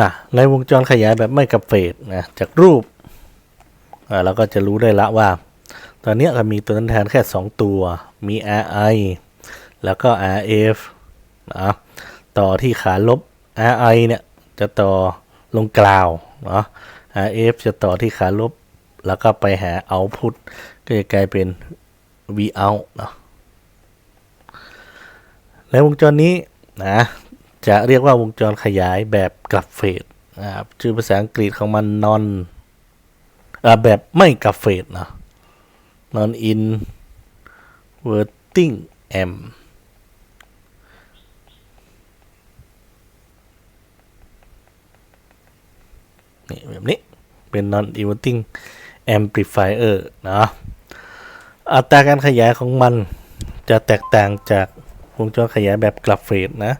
อะในวงจรขยายแบบไม่กับเฟสนะจากรูปอ่าเราก็จะรู้ได้ละว่า ตอนนี้ยเรามีตัวแทนแค่ 2 ตัว มี RI แล้วก็ RF นะต่อที่ขาลบ RI เนี่ยจะต่อลงกล่าวเนาะ RF จะต่อที่ขาลบ แล้วก็ไปหา output ก็จะกลายเป็น V out เนาะในวงจรนี้นะ จะเรียกว่าวงจรขยายแบบกลับเฟสนะครับชื่อภาษาอังกฤษของมัน non อ่าแบบไม่กลับเฟสเนาะ non inverting amp นี่แบบนี้เป็น non inverting amplifier เนาะอัตราการขยายของมันจะแตกต่างจากวงจรขยายแบบกลับเฟสนะ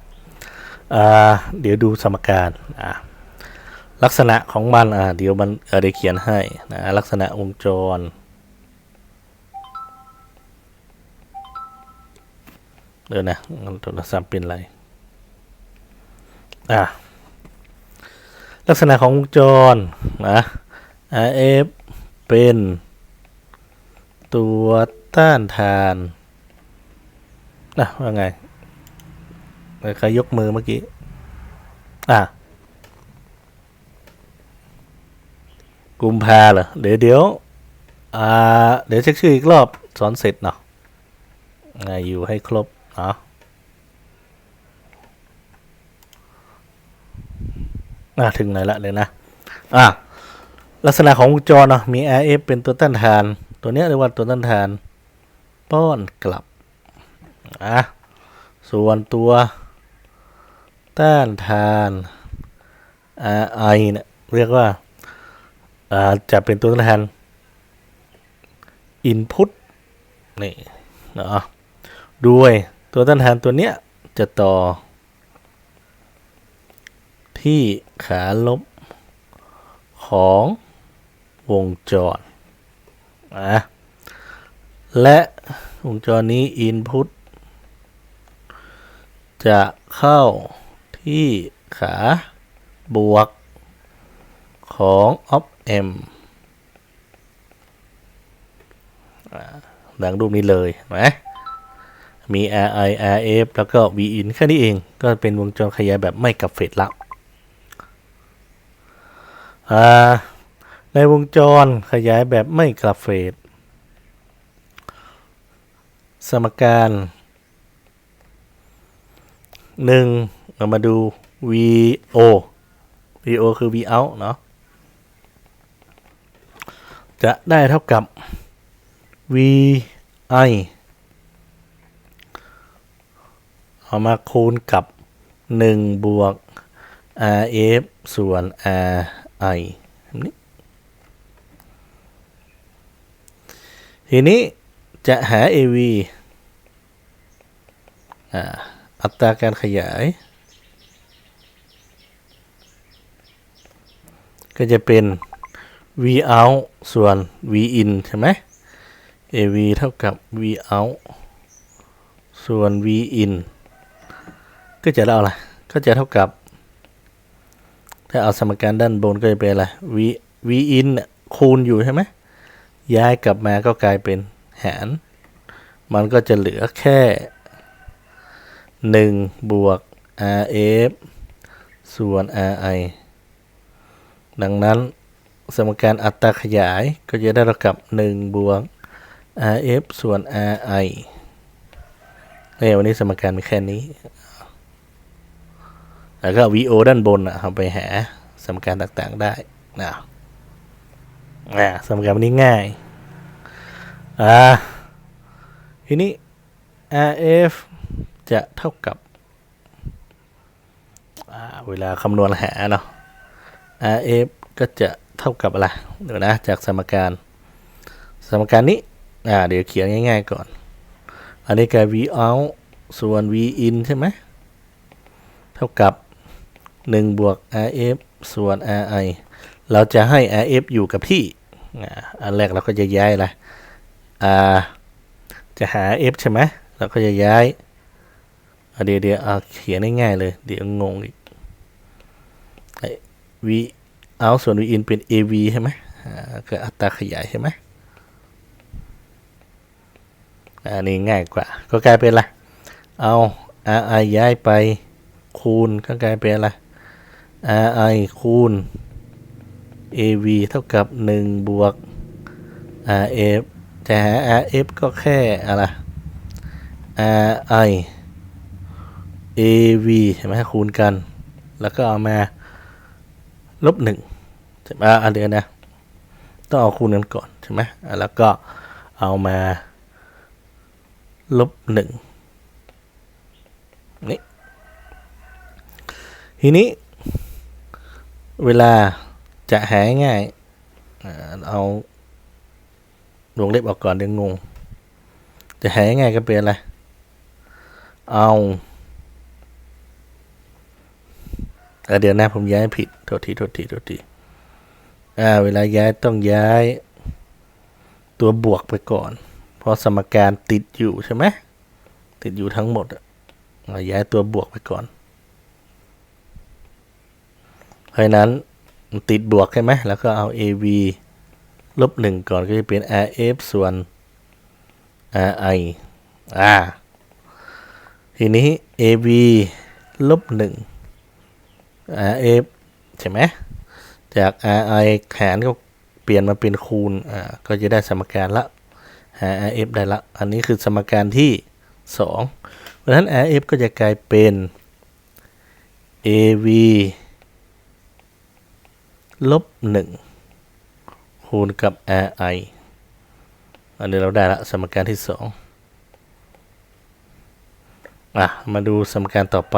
เดี๋ยวดูสมการลักษณะของมันเดี๋ยวมันเออได้เขียนให้นะลักษณะวงจรเดี๋ยวนะโทรศัพท์เป็นไรอะลักษณะของวงจรนะ RF เป็นตัวต้านทานนะว่าไง ใครยกมือเมื่อกี้ อะกุมภาเหรอเดี๋ยวเดี๋ยวอ่าเดี๋ยวเช็คชื่ออีกรอบสอนเสร็จเนาะอ่าอยู่ให้ครบเนาะอ่าถึงไหนละเลยนะ อ่าลักษณะของวงจรเนาะมี RF เป็นตัวต้านทาน ตัวเนี้ยเรียกว่าตัวต้านทาน ป้อนกลับอะส่วนตัว ต้านทาน RI เนี่ยเรียกว่าอ่าจะเป็นตัวต้านทาน input นี่เนาะด้วยตัวต้านทานตัวเนี้ยจะต่อ ที่ขาลบของวงจรนะและวงจรนี้ Input จะเข้า ที่ขาบวกของ op amp อ่าดังรูปนี้เลยนไหมมี RI RF แล้วก็ Vin แค่นี้เองก็เป็นวงจรขยายแบบไม่กับเฟสละในวงจรขยายแบบไม่กลับเฟส สมการหนึ่ง เรามาดู VO VO คือ V out เนาะจะได้เท่ากับ VI เอามาคูณกับ 1 บวก RF ส่วน RI นี้ทีนี้จะหา AV ออัตราการขยาย ก็จะเป็น V out ส่วน V in ใช่ไหม AV เท่ากับ V out ส่วน V in ก็จะได้อะไรก็จะเท่ากับ ถ้าเอาสมการด้านบนก็จะเป็นอะไร V V in คูณอยู่ใช่ไหมย้ายกลับมาก็กลายเป็นหาร มันก็จะเหลือแค่ 1 บวก RF ส่วน RI ดังนั้นสมการอัตราขยายก็จะได้เท่ากับ 1 บวก RF ส่วน RI เนี่ยวันนี้สมการมีแค่นี้ แล้วก็ VO ด้านบนอะเอาไปหาสมการต่างๆได้นะอ่าสมการวันนี้ง่าย อ่า ทีนี้ RF จะเท่ากับ เวลาคำนวณหาเนาะ RF ก็จะเท่ากับอะไรเดี๋ยวนะจากสมการสมการนี้อ่าเดี๋ยวเขียนง่ายๆก่อน อันนี้คือ V out ส่วน V in ใช่ไหมเท่ากับ 1 บวก RF ส่วน RI เราจะให้ RF อยู่กับที่อ่าอันแรกเราก็จะย้ายอะไรอ่าจะหา F ใช่ไหมเราก็จะย้ายเดี๋ยวเดี๋ยวเขียนง่ายๆเลย เดี๋ยวงงอีกไอ้ v out ส่วน v in เป็น av ใช่ไหมอ่าก็อัตราขยายใช่ไหมอันนี้ง่ายกว่า ก็กลายเป็นอะไรเอา ri ย้ายไปคูณก็กลายเป็นอะไร ri คูณ av เท่ากับ 1 บวก rf จะหา rf ก็แค่อะไร ri av ใช่ไหมคูณกัน แล้วก็เอามาลบหนึ่ง ช่ไหมอะเดี๋ยวนะต้องเอาคูณกันก่อนใช่ไหมอะแล้วก็เอามาลบหนึ่งนี่ทีนี้ เวลาจะหาง่ายเอาวงเล็บออกก่อนเดี๋ยวงง จะหาง่ายก็เป็นอะไร เอาเอ่อเดี๋ยวนะผมย้ายผิดโทษทีโทษทีโทษที อ่าเวลาย้ายต้องย้าย ตัวบวกไปก่อน เพราะสมการติดอยู่ใช่ไหมติดอยู่ทั้งหมดอะอ่าย้ายตัวบวกไปก่อน เพราะนั้นมันติดบวกใช่ไหมแล้วก็เอา av ลบหนึ่งก่อนก็จะเป็น rf ส่วน ri อ่าทีนี้ av ลบหนึ่ง rf ใช่ไหม จาก ri หารก็เปลี่ยนมาเป็นคูณอ่าก็จะได้สมการละหา rf ได้ละ อันนี้คือสมการที่สองเพราะฉะนั้น rf ก็จะกลายเป็น av ลบหนึ่งคูณกับ ri อันนี้เราได้ละสมการที่สองอะ มาดูสมการต่อไป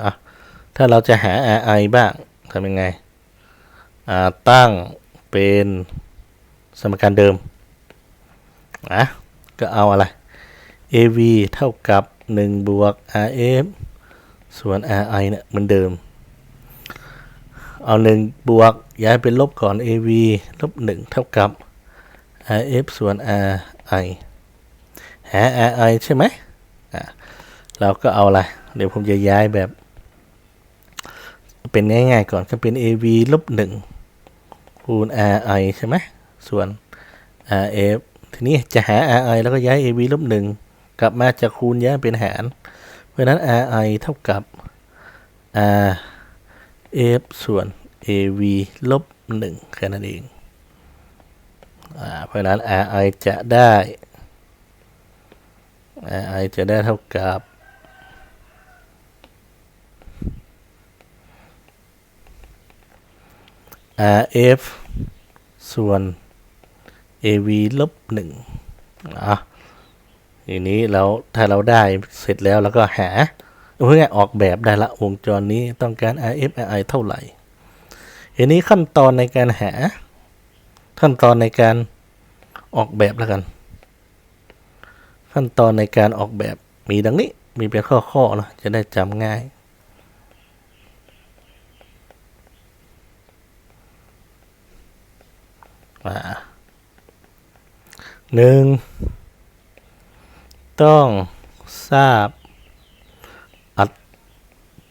นะ ถ้าเราจะหา ri บ้างทำยังไงตั้งเป็นสมการเดิมนะก็เอาอะไร av เท่ากับ 1 บวก rf ส่วน ri เนี่ยเหมือนเดิม เอา 1 บวกย้ายเป็นลบก่อน av ลบ 1 เท่ากับ rf ส่วน ri หา ri ใช่ไหมอะเราก็เอาอะไร เดี๋ยวผมจะย้ายแบบ เป็นง่ายๆก่อนก็เป็น av ลบ1คูณ ri ใช่ไหมส่วน rf ทีนี้จะหา ri แล้วก็ย้าย av ลบ1กลับมาจากคูณย้ายเป็นหาร เพราะนั้น ri เท่ากับ rf ส่วน av ลบ1แค่นั้นเองอเพราะฉะนั้น ri จะได้ ri จะได้เท่ากับ rf ส่วน av ลบหนึ่งอะทีนี้เราถ้าเราได้เสร็จแล้วเราก็หาเพื่อออกแบบได้ละวงจรนี้ต้องการ rf ri เท่าไหร่ทีนี้ขั้นตอนในการหา ขั้นตอนในการออกแบบแล้วกัน ขั้นตอนในการออกแบบมีดังนี้มีเป็นข้อๆนะจะได้จำง่าย อ่า หนึ่งต้องทราบ อั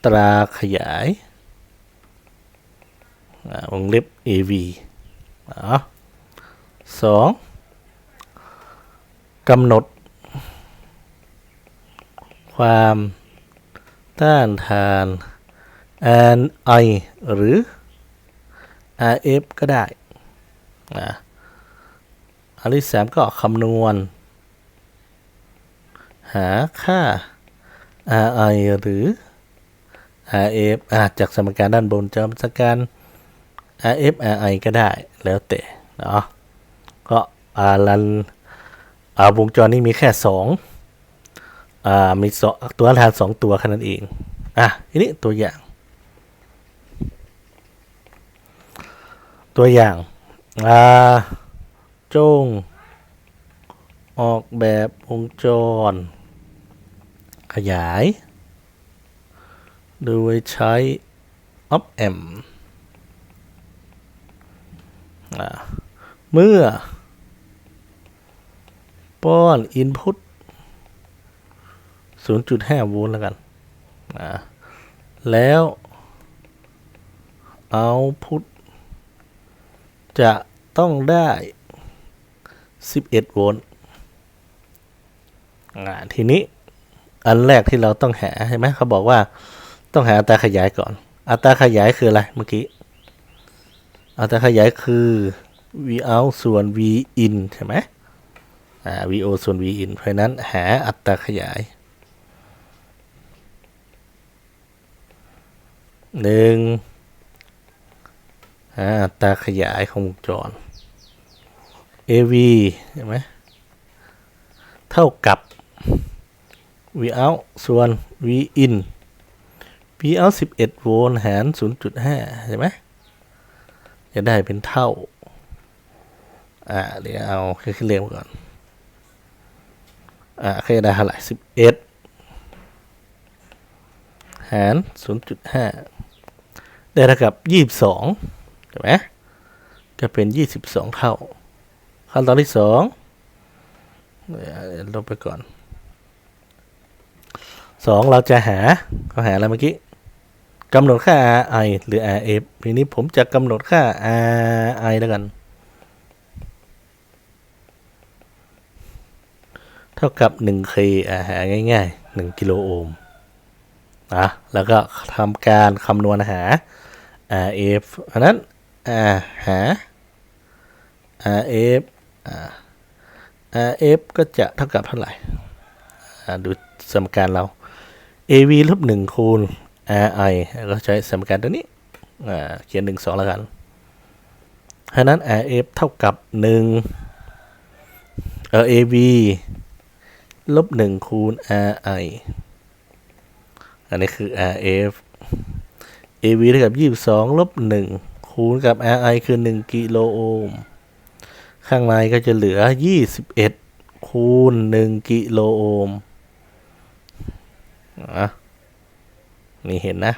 ตราขยายอ่าวงเล็บ AV อสองกำหนด ความต้านทาน NI หรือ RF ก็ได้ อ่าอันที่สามก็คำนวณ หาค่า RI หรือ RF อาจากสมการด้านบนจะสมการ RF RI ก็ได้แล้วแต่เนาะก็อ่าลันอาวงจรนี้มีแค่สองอ่ามีสองตัวทานสองตัวแค่นั้นเองอะทีนี้ตัวอย่าง ตัวอย่าง อ่าจง ออกแบบวงจร ขยาย โดยใช้ op amp อ่าเมื่อ ป้อน input 0.5 โวลต์แล้วกัน แล้ว output จะต้องได้ 11 โวลต์ทีนี้อันแรกที่เราต้องหาใช่ไหมเขาบอกว่าต้องหาอัตราขยายก่อน อัตราขยายคืออะไรเมื่อกี้ อัตราขยายคือ v out ส่วน v in ใช่ไหมอ่า vo ส่วน v in เพราะนั้นหาอัตราขยายหนึ่ง อัตราขยายของวงจร AV ใช่ไหมเท่ากับ V out ส่วน V in V out 11 โวลต์หาร 0.5 ใช่ไหมจะได้เป็นเท่า อ่า เดี๋ยวเอาคือขึ้นเรียงก่อน อ่าเคยได้เท่าไหร่11 หาร 0.5 ได้เท่ากับ 22 ใช่ไหมก็เป็น 22 เท่า ขั้นตอนที่สองเดี๋ยวลบไปก่อนสองเราจะหาเขาหาอะไรเมื่อกี้กำหนดค่า RI หรือ RF ทีนี้ผมจะกำหนดค่า RI แล้วกัน เท่ากับ 1K อ่าหาง่ายๆ 1 กิโลโอห์มนะแล้วก็ทำการคำนวณหา RF อันนั้น อ่าหา RF อ่า RF ก็จะเท่ากับเท่าไหร่อ่าดูสมการเรา AV ลบหนึ่งคูณ RI ก็ใช้สมการตัวนี้อ่าเขียนหนึ่งสองแล้วกันเพราะฉะนั้น RF เท่ากับหนึ่งเออ AV ลบหนึ่งคูณ RI อันนี้คือ RF AV เท่ากับยี่สิบสองลบหนึ่ง คูณกับ RI คือหนึ่งกิโลโอห์ม ข้างในก็จะเหลือ 21 คูณ 1 กิโลโอห์มอะนี่เห็นนะ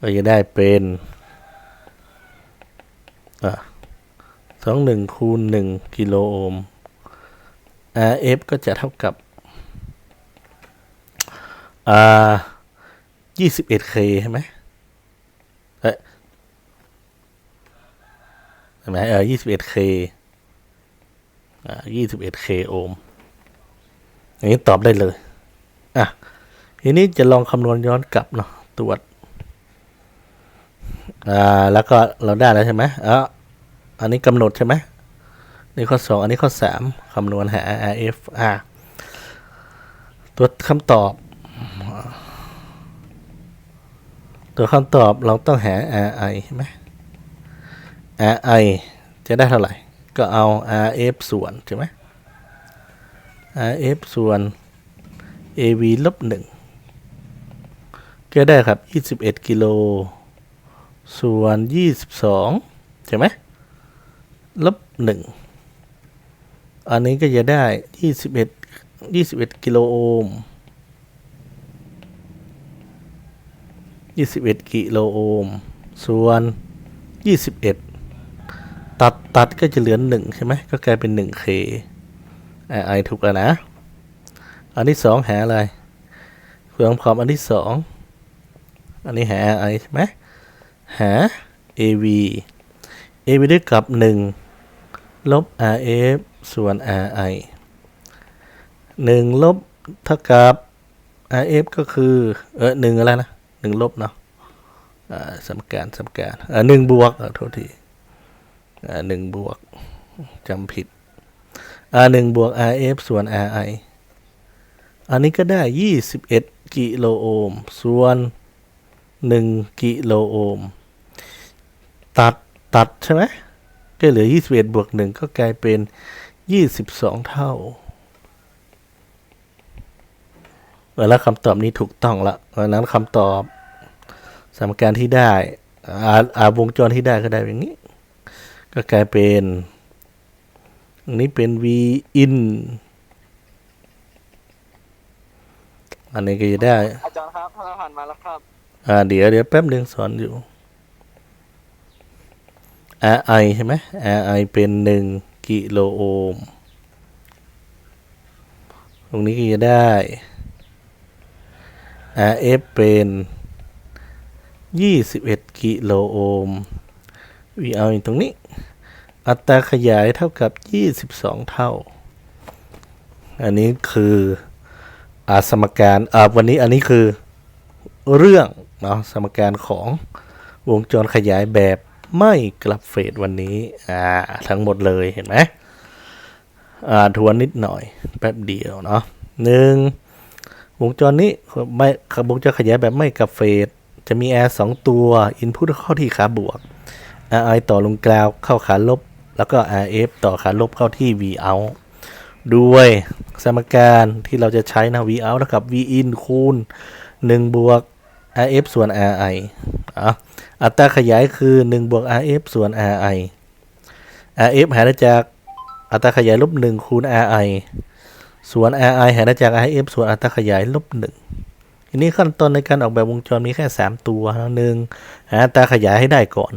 ก็จะได้เป็นสองหนึ่งคูณหนึ่งกิโลโอห์ม RF ก็จะเท่ากับอ่า 21K ใช่ไหมเอ้ย ใช่ไหมเออ 21K อ่า 21K โอห์มอย่างนี้ตอบได้เลย อะ ทีนี้จะลองคำนวณย้อนกลับเนาะ ตรวจ อ่า แล้วก็เราได้แล้วใช่ไหมอะอันนี้กำหนดใช่ไหมนี่ข้อสอง อันนี้ข้อสามคำนวณหา RF อ่าตัวคำตอบ ตัวคำตอบเราต้องหา RI ใช่ไหม RI จะได้เท่าไหร่ ก็เอา RF ส่วนใช่ไหม RF ส่วน AV ลบหนึ่งก็ได้ครับ 21 กิโล ส่วน 22 ใช่ไหม ลบหนึ่งอันนี้ก็จะได้ 21 21 กิโลโอห์ม21 กิโลโอห์ม ส่วน 21 ตัดตัดก็จะเหลือหนึ่งใช่ไหมก็กลายเป็น 1K อ่าไอถูกแล้วนะ อันที่สองหาอะไรเฟืองพร้อมอันที่สองอันนี้หาไอใช่ไหมหา AV AV ด้วยกับ1ลบ RF ส่วน RI 1ลบเท่ากับ RF ก็คือ เออหนึ่งอะไรนะหนึ่งลบเนาะสมการสมการอ่าหนึ่งบวกอ่าโทษที่ หนึ่งบวกจำผิดอ่าหนึ่งบวก RF ส่วน RI อันนี้ก็ได้ยี่สิบเอ็ดกิโลโอห์มส่วนหนึ่งกิโลโอห์มตัดตัดใช่ไหมก็เหลือยี่สิบเอ็ดบวกหนึ่งก็กลายเป็นยี่สิบสองเท่าแล้วคำตอบนี้ถูกต้องละเพราะนั้นคำตอบสมการที่ได้อ่าวงจรที่ได้ก็ได้อย่างนี้ ก็กลายเป็นอันนี้เป็น v in อันนี้ก็จะได้ อาจารย์ครับถ้าผ่านมาแล้วครับอ่าเดี๋ยวเดี๋ยวแป๊บหนึ่งสอนอยู่ RI ใช่ไหม RI เป็นหนึ่งกิโลโอห์มตรงนี้ก็จะได้ RF เป็น 21 กิโลโอห์ม V out อยู่ตรงนี้ อัตราขยายเท่ากับ 22 เท่า อันนี้คืออาสมการอ่าวันนี้อันนี้คือเรื่องเนาะสมการของวงจรขยายแบบไม่กลับเฟสวันนี้อ่าทั้งหมดเลยเห็นไหมอ่าทวนนิดหน่อยแป๊บเดียวเนาะหนึ่งวงจรนี้ไม่วงจรขยายแบบไม่กลับเฟสจะมี R สองตัว Input เข้าที่ขาบวก RI ต่อลงกราวเข้าขาลบ แล้วก็ RF ต่อขาลบเข้าที่ V out ด้วยสมการที่เราจะใช้นะ V out เท่ากับ V in คูณ 1 บวก RF ส่วน RI อะอัตราขยายคือ 1 บวก RF ส่วน RI RF หาได้จากอัตราขยายลบ 1 คูณ RI ส่วน RI หาได้จาก RF ส่วนอัตราขยายลบ 1 ทีนี้ขั้นตอนในการออกแบบวงจรมีแค่ 3 ตัวหนึ่งหาอัตราขยายให้ได้ก่อน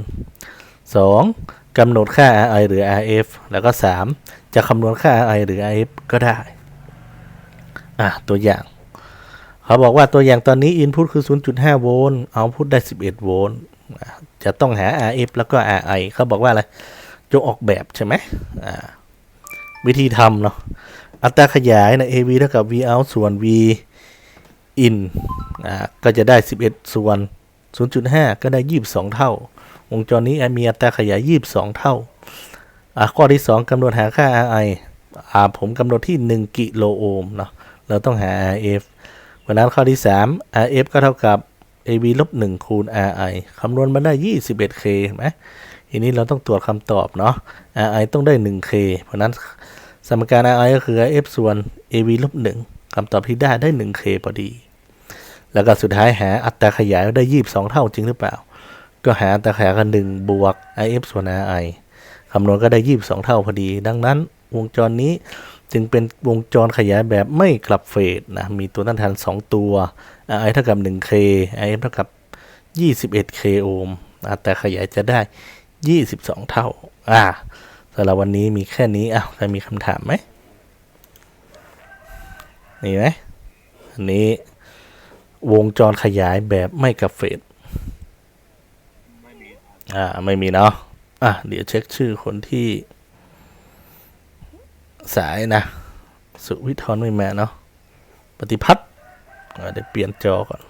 2. กำหนดค่า RI หรือ RF แล้วก็ 3. จะคำนวณค่า RI หรือ RF ก็ได้ อะ ตัวอย่าง เขาบอกว่าตัวอย่างตอนนี้ Input คือ 0.5 โวลต์ Output ได้ 11 โวลต์ จะต้องหา RF แล้วก็ RI เขาบอกว่าอะไร จงออกแบบใช่ไหมอ่า วิธีทำเนาะ อัตราขยายนะ AV เท่ากับ V out ส่วน V in อ่า ก็จะได้ 11 ส่วน 0.5 ก็ได้ 22 เท่า วงจรนี้มีอัตราขยาย 22 เท่า ข้อที่ 2กำหนดหาค่า RI อ่าผมกำหนดที่ 1 กิโลโอห์มเนาะเราต้องหา RF เพราะนั้นข้อที่ 3 RF ก็เท่ากับ AV ลบ1คูณ RI คำนวณมาได้ 21K เห็นไหมทีนี้เราต้องตรวจคำตอบเนาะ RI ต้องได้ 1K เพราะนั้นสมการ RI ก็คือ RF ส่วน AV ลบ1คำตอบที่ได้ได้ 1K พอดี แล้วก็สุดท้ายหาอัตราขยายได้ 22 เท่าจริงหรือเปล่า ก็หาอัตราขยายกัน1บวก IF ส่วน RI คำนวณก็ได้ 22 เท่าพอดี ดังนั้นวงจรนี้จึงเป็นวงจรขยายแบบไม่กลับเฟสนะ มีตัวต้านทาน 2 ตัว RI เท่ากับ 1K IF เท่ากับ 21K โอห์มอัตราขยายจะได้ 22 เท่า อ่าสำหรับวันนี้มีแค่นี้อ้าวใครมีคำถามไหมมีไหมอันนี้วงจรขยายแบบไม่กลับเฟส อ่า ไม่มีเนาะอะ เดี๋ยวเช็คชื่อคนที่ สายนะ สุวิทรไม่มาเนาะปฏิพัฒน์เดี๋ยวเปลี่ยนจอก่อน